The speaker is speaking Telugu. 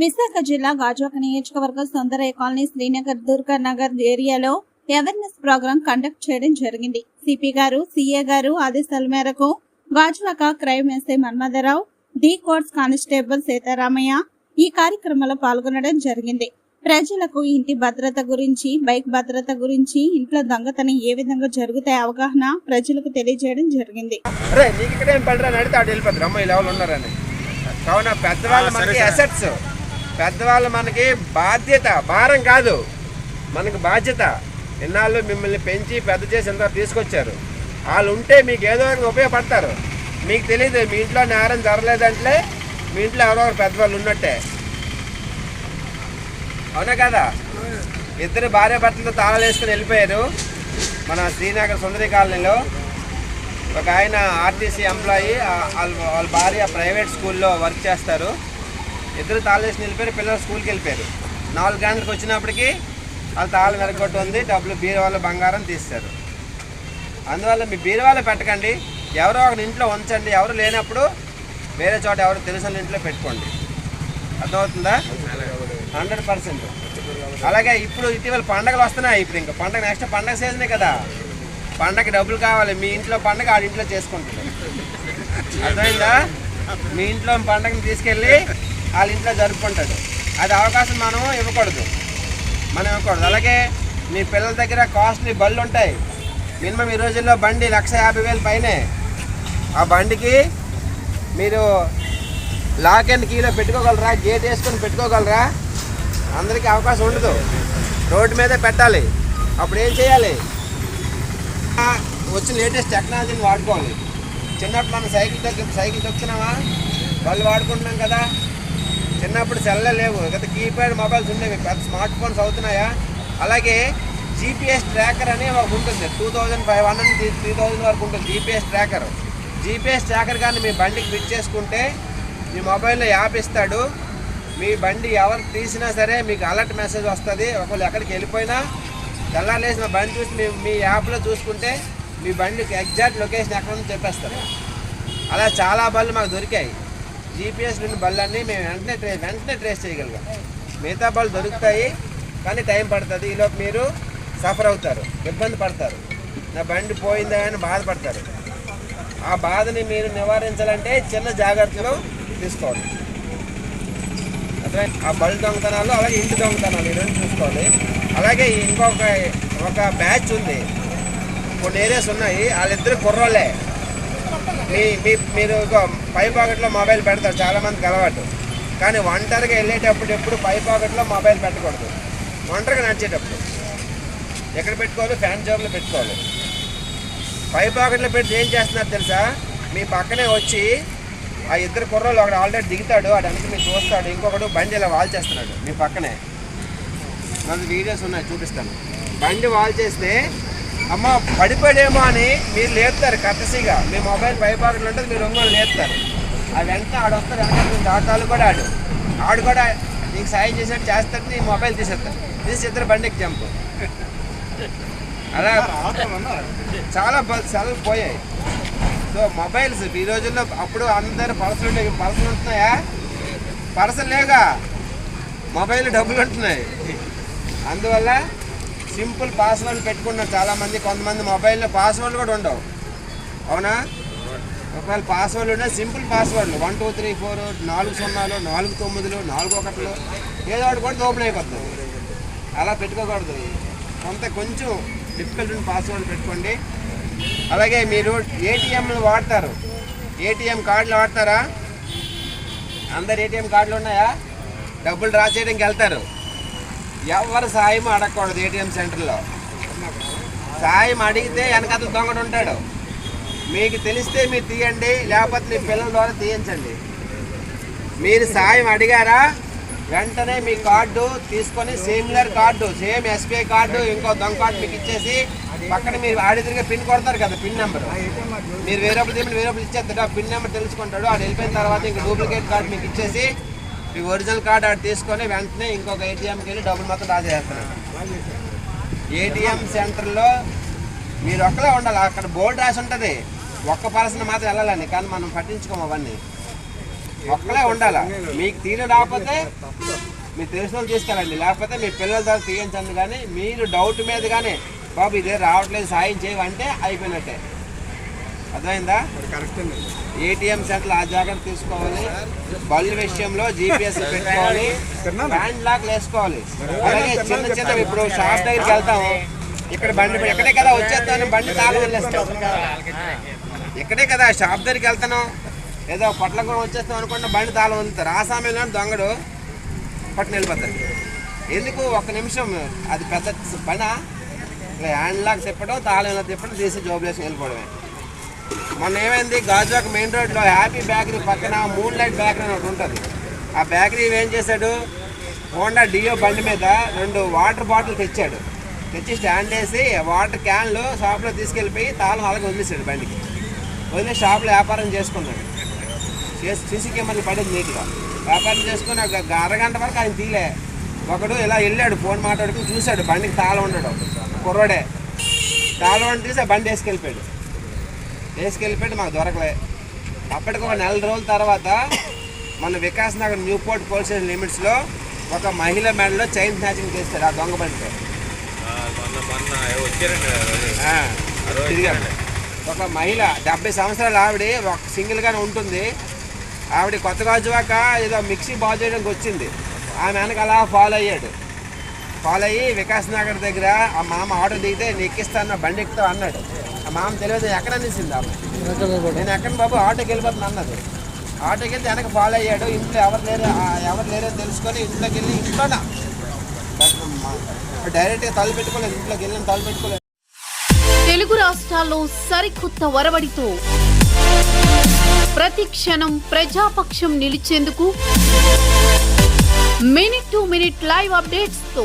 విశాఖ జిల్లా గాజువాక నియోజకవర్గం సొందరయ్య కాలనీ శ్రీనగర్ దుర్గా నగర్ ఏరియాలో అవేర్నెస్ ప్రోగ్రాం కండక్ట్ చేయడం జరిగింది. సిపి గారు సిఏ గారు ఆదేశాల మేరకు గాజువాక క్రైమ్ ఎస్ఐ మన్మథరావు డి కోర్ట్స్ కానిస్టేబుల్ సీతారామయ్య ఈ కార్యక్రమంలో పాల్గొనడం జరిగింది. ప్రజలకు ఇంటి భద్రత గురించి బైక్ భద్రత గురించి ఇంట్లో దొంగతనం ఏ విధంగా జరుగుతాయి అవగాహన ప్రజలకు తెలియజేయడం జరిగింది. రే నీకు ఇక్కడ ఏం పడరా నడితే అటు వెళ్ళిపోతారు. అమ్మ ఈ లెవెల్ ఉన్నారని. కావున పెద్దవాళ్ళు మనకి అసెట్స్ పెద్దవాళ్ళు మనకి బాధ్యత భారం కాదు. మనకు బాధ్యత. ఇన్నాళ్ళు మిమ్మల్ని పెంచి పెద్ద చేసి ఇంత తీసుకొచ్చారు. వాళ్ళు ఉంటే మీకు ఏదో ఉపయోగపడతారు. మీకు తెలియదు మీ ఇంట్లో నేరం జరగలేదంటే మీ ఇంట్లో ఎవరో పెద్దవాళ్ళు ఉన్నట్టే. అవునా కదా? ఇద్దరు భార్య భర్తలతో తాళాలు వేసుకుని వెళ్ళిపోయారు. మన శ్రీనగర్ సుందరి కాలనీలో ఒక ఆయన ఆర్టీసీ ఎంప్లాయీ వాళ్ళ వాళ్ళ భార్య ప్రైవేట్ స్కూల్లో వర్క్ చేస్తారు. ఇద్దరు తాళేసి నిలిపారు పిల్లలు స్కూల్కి వెళ్ళిపోయారు. నాలుగు గంటలకు వచ్చినప్పటికి వాళ్ళు తాళం వెరగొట్టి ఉంది డబ్బులు బీరువాళ్ళ బంగారం తీస్తారు. అందువల్ల మీ బీరువాలో పెట్టకండి ఎవరో ఒక ఇంట్లో ఉంచండి ఎవరు లేనప్పుడు వేరే చోట ఎవరు తెలిసిన ఇంట్లో పెట్టుకోండి. అర్థమవుతుందా? Hundred percent. అలాగే ఇప్పుడు ఇటీవల పండగలు వస్తున్నాయి ఇప్పుడు ఇంకా పండగ నెక్స్ట్ పండగ సీజనే కదా. పండగ డబ్బులు కావాలి మీ ఇంట్లో పండగ ఆడింట్లో ఇంట్లో అర్థమైందా? మీ ఇంట్లో పండగని తీసుకెళ్ళి వాళ్ళ ఇంట్లో జరుపుకుంటాడు. అది అవకాశం మనం ఇవ్వకూడదు. మనం ఇవ్వకూడదు. అలాగే మీ పిల్లల దగ్గర కాస్ట్లీ బళ్ళు ఉంటాయి. మినిమం ఈ రోజుల్లో బండి లక్ష యాభై వేలు పైనే. ఆ బండికి మీరు లాక్ అండ్ కీలో పెట్టుకోగలరా? గేట్ వేసుకొని పెట్టుకోగలరా? అందరికీ అవకాశం ఉండదు. రోడ్డు మీదే పెట్టాలి. అప్పుడు ఏం చేయాలి? వచ్చిన లేటెస్ట్ టెక్నాలజీని వాడుకోవాలి. చిన్నప్పుడు మనం సైకిల్ తొక్కి సైకిల్ తొక్కుతున్నామా? వాళ్ళు వాడుకుంటున్నాం కదా. చిన్నప్పుడు సెల్లే లేవు. గత కీప్యాడ్ మొబైల్స్ ఉండేవి. పెద్ద స్మార్ట్ ఫోన్స్ అవుతున్నాయా? అలాగే జీపీఎస్ ట్రాకర్ అని ఒకటి ఉంటుంది. Two thousand five hundred three thousand వరకు ఉంటుంది జీపీఎస్ ట్రాకర్. జీపీఎస్ ట్రాకర్ కానీ మీ బండికి ఫిట్ చేసుకుంటే మీ మొబైల్లో యాప్ ఇస్తాడు. మీ బండి ఎవరు తీసినా సరే మీకు అలర్ట్ మెసేజ్ వస్తుంది. ఒకవేళ ఎక్కడికి వెళ్ళిపోయినా తెల్లారేసిన బండి చూసి మీ మీ యాప్లో చూసుకుంటే మీ బండికి ఎగ్జాక్ట్ లొకేషన్ ఎక్కడ చెప్పేస్తారు. అలా చాలా బళ్ళు మాకు దొరికాయి. జీపీఎస్ నుండి బళ్ళన్నీ మేము వెంటనే ట్రే వెంటనే ట్రేస్ చేయగలిగాం. మిగతా బళ్ళు దొరుకుతాయి కానీ టైం పడుతుంది. ఈలోపు మీరు సఫర్ అవుతారు. ఇబ్బంది పడతారు. నా బండి పోయిందా అని బాధపడతారు. ఆ బాధని మీరు నివారించాలంటే చిన్న జాగ్రత్తలు తీసుకోవాలి అదే ఆ బళ్ళు దొంగతనాలు అలాగే ఇంటి దొంగతనాలు ఈ రెండు చూసుకోవాలి అలాగే ఇంకొక ఒక బ్యాచ్ ఉంది. కొన్ని ఏరియాస్ ఉన్నాయి. వాళ్ళిద్దరు కుర్రోళ్ళే. మీ మీ మీరు పై పాకెట్లో మొబైల్ పెడతారు చాలామందికి అలవాటు. కానీ ఒంటరిగా వెళ్ళేటప్పుడు ఎప్పుడు పై పాకెట్లో మొబైల్ పెట్టకూడదు. ఒంటరిగా నడిచేటప్పుడు. ఎక్కడ పెట్టుకోవాలి? ఫ్యాన్ జాబ్లో పెట్టుకోవాలి. పై పాకెట్లో పెట్టి ఏం చేస్తున్నారు తెలుసా? మీ పక్కనే వచ్చి ఆ ఇద్దరు కుర్రోళ్ళు ఒకడు ఆల్రెడీ దిగుతాడు వాడు మీరు చూస్తాడు ఇంకొకడు బండి ఇలా వాల్ చేస్తున్నాడు మీ పక్కనే. నాకు వీడియోస్ ఉన్నాయి చూపిస్తాను. బండి వాల్ చేస్తే అమ్మ పడిపోయాడేమో అని మీరు లేపుతారు కట్టసిగా. మీ మొబైల్ పై ఉంటుంది మీరు ఒంగోలు లేపుతారు. ఆ వెంటనే ఆడొస్తారు వెనక దాటాలు కూడా ఆడు. ఆడు కూడా నీకు సాయం చేసినట్టు చేస్తాడు నీ మొబైల్ తీసేస్తాడు. తీసి ఇద్దరు బండికి జంపు. అలా చాలా బ- పోయాయి. సో మొబైల్స్ ఈ రోజుల్లో అప్పుడు అందరు పర్సులు ఉండే పర్సులు ఉంటున్నాయా? పర్సులు లేవుగా. మొబైల్ డబ్బులు ఉంటున్నాయి. అందువల్ల సింపుల్ పాస్వర్డ్ పెట్టుకున్నారు చాలామంది కొంతమంది మొబైల్లో పాస్వర్డ్ కూడా ఉండవు. అవునా? ఒకవేళ పాస్వర్డ్లు ఉన్నాయి సింపుల్ పాస్వర్డ్లు. వన్ టూ త్రీ ఫోర్ నాలుగు సున్నాలు నాలుగు తొమ్మిదిలు నాలుగు ఒకటిలో ఏదో ఒకటి కూడా ఓపెన్ అయిపోతుంది అలా పెట్టుకోకూడదు. కొంత కొంచెం డిఫికల్ట్ ఉన్న పాస్వర్డ్ పెట్టుకోండి. అలాగే మీరు ఏటీఎంలు వాడతారు. ఏటీఎం కార్డులు వాడతారా? అందరు ఏటీఎం కార్డులు ఉన్నాయా? డబ్బులు డ్రా చేయడానికి వెళ్తారు. ఎవరు సాయం అడగకూడదు ఏటీఎం సెంటర్లో. సాయం అడిగితే వెనకాల దొంగడు ఉంటాడు. మీకు తెలిస్తే మీరు తీయండి లేకపోతే మీ పిల్లల ద్వారా తీయించండి. మీరు సాయం అడిగారా వెంటనే మీ కార్డు తీసుకొని similar card same SBI card ఇంకో దొంగ కార్డు మీకు ఇచ్చేసి పక్కన మీరు ఆడిదిరిగా పిన్ కొడతారు కదా పిన్ నెంబర్. మీరు వేరే తీయమని వేరే ఇచ్చేస్తాడు ఆ పిన్ నెంబర్ తెలుసుకుంటాడు. ఆడు వెళ్ళిపోయిన తర్వాత ఇంకా డూప్లికేట్ కార్డు మీకు ఇచ్చేసి మీ ఒరిజినల్ కార్డు ఆడు తీసుకొని వెంటనే ఇంకొక ఏటీఎంకి వెళ్ళి డబ్బులు మొత్తం డ్రా చేస్తున్నాను ఏటీఎం సెంటర్లో మీరు ఒక్కలే ఉండాలి. అక్కడ బోర్డు రాసి ఉంటుంది. ఒక్క పర్సన్ మాత్రం వెళ్ళాలని. కానీ మనం పట్టించుకోము అవన్నీ. ఒక్కలే ఉండాలి? మీకు తీరు రాకపోతే మీరు తెలిసిన వాళ్ళు తీసుకెళ్ళండి. లేకపోతే మీ పిల్లల ద్వారా తీయించండి. కానీ మీరు డౌట్ మీద కానీ బాబు ఇదే రావట్లేదు. సాయం చేయమంటే అయిపోయినట్టే. అర్థమైందా? ఏటీఎం సెంటర్ ఆ జాగ్రత్త తీసుకోవాలి. బల్లి విషయంలో జీపీఎస్ పెట్టుకోవాలి. హ్యాండ్ లాక్ వేసుకోవాలి. అలాగే చిన్న చిన్న ఇప్పుడు షాప్ దగ్గరికి వెళ్తాము. ఇక్కడ బండి ఎక్కడే కదా వచ్చేస్తాను బండి తాళం వదిలేస్తాం ఇక్కడే కదా షాప్ దగ్గరికి వెళ్తాను ఏదో పొట్ల కూడా వచ్చేస్తాం అనుకుంటే బండి తాళం వదులుతారు ఆ సమయంలో దొంగడు పట్టుని వెళ్ళిపోతాడు. ఎందుకు? ఒక్క నిమిషం. అది పెద్ద పనా హ్యాండ్ లాక్ తిప్పడం తాళం తిప్పడం తీసి జోబులు వేసి వెళ్ళిపోవడమే. మొన్న ఏమైంది? గాజువాక మెయిన్ రోడ్లో హ్యాపీ బేకరీ పక్కన మూన్ లైట్ బేకరీ అని ఒకటి ఉంటుంది. ఆ బేకరీ ఏం చేశాడు? హోండా డియో బండి మీద రెండు వాటర్ బాటిల్ తెచ్చాడు. తెచ్చి స్టాండ్ వేసి వాటర్ క్యాన్లు షాప్లో తీసుకెళ్ళిపోయి తాళం అలాగే వదిలేసాడు బండికి. వదిలే షాప్లో వ్యాపారం చేసుకున్నాడు. చేసి సీసీ కెమెరాలు పడేది నీట్గా. వ్యాపారం చేసుకుని ఒక అరగంట వరకు ఆయన తీలే. ఒకడు ఇలా వెళ్ళాడు ఫోన్ మాట్లాడుకుని చూశాడు బండికి తాళం ఉండడం. కుర్రోడే. తాళం ఉండి తీసి ఆ బండి వేసుకెళ్ళిపోయాడు. వేసుకెళ్ళిపోయాడు మాకు దొరకలే. అప్పటికి ఒక నెల రోజుల తర్వాత మన Vikas Nagar new port police station లిమిట్స్లో ఒక మహిళ మెడలో చైన్ స్నాచింగ్ చేస్తాడు ఆ దొంగ బండితో. ఒక మహిళ డెబ్బై సంవత్సరాలు ఆవిడ ఒక సింగిల్గానే ఉంటుంది. ఆవిడ కొత్త గాజువాక ఏదో మిక్సీ బాగు చేయడానికి వచ్చింది. ఆమె వెనక అలా ఫాలో అయ్యాడు. ఫాలో అయ్యి వికాస్ నగర్ దగ్గర ఆ మామ ఆటో దిగితే నేను ఎక్కిస్తాను బండి ఎక్కుతావు అన్నాడు. మామ తెలియదు ఎక్కడ అనేసింది ఆమె? నేను ఎక్కడ బాబు ఆటోకి వెళ్ళిపోతున్నా అన్నది. ఆటోకి వెళ్తే వెనక ఫాలో అయ్యాడు ఇంట్లో ఎవరు లేరు ఎవరు లేరో తెలుసుకొని ఇంట్లోకి వెళ్ళి ఇంట్లోన డైరెక్ట్గా తలుపు పెట్టుకోలేదు ఇంట్లోకి వెళ్ళి తలుపు పెట్టుకోలేదు. తెలుగు రాష్ట్రాల్లో సరికొత్త వరవడితో ప్రతి క్షణం ప్రజాపక్షం నిలిచేందుకు మినిట్ టు మినిట్ లైవ్ అప్డేట్స్తో